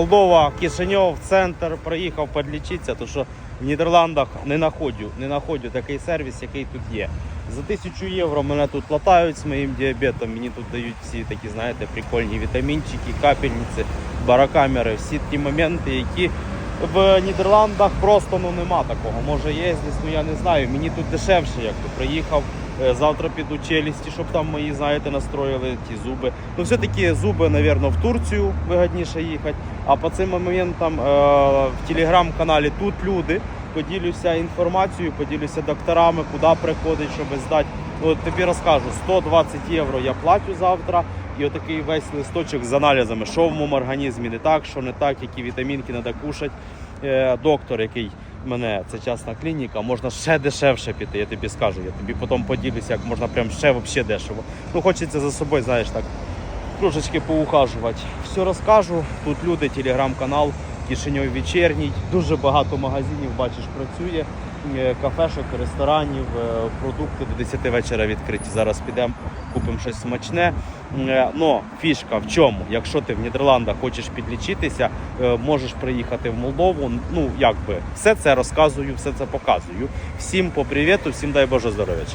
Молдова, Кишиньов, центр, приїхав підлічитися, то що в Нідерландах не знаходжу, не знаходжу такий сервіс, який тут є. За тисячу євро мене тут латають з моїм діабетом, мені тут дають всі такі, знаєте, прикольні вітамінчики, капельниці, барокамери, всі ті моменти, які в Нідерландах просто ну нема такого. Може є ну я не знаю. Мені тут дешевше, як то приїхав. Е, Завтра піду челюсті, щоб там мої, знаєте, настроїли ті зуби. Ну, все-таки зуби, мабуть, в Турцію вигідніше їхати. А по цим моментам е, в телеграм-каналі тут люди. Поділюся інформацією, поділюся докторами, куди приходить, щоб здати. От тобі розкажу, 120 євро я платю завтра. І отакий весь листочок з аналізами, що в моєму організмі не так, що не так, які вітамінки треба кушати. Е, доктор, який мене це частна клініка, можна ще дешевше піти, я тобі скажу. Я тобі потім поділюся, як можна прям ще взагалі дешево. Ну хочеться за собою, знаєш, так трошечки поухажувати. Все розкажу. Тут люди, телеграм-канал, Кишиньов вечірній. Дуже багато магазинів, бачиш, працює. Е, Кафешок, ресторанів, е, продукти до 10 вечора відкриті. Зараз підемо, купимо щось смачне. Е, Но фішка в чому? Якщо ти в Нідерландах хочеш підлічитися, можеш приїхати в Молдову. Ну якби все це розказую, все це показую. Всім по привіту, всім дай Боже здоров'я.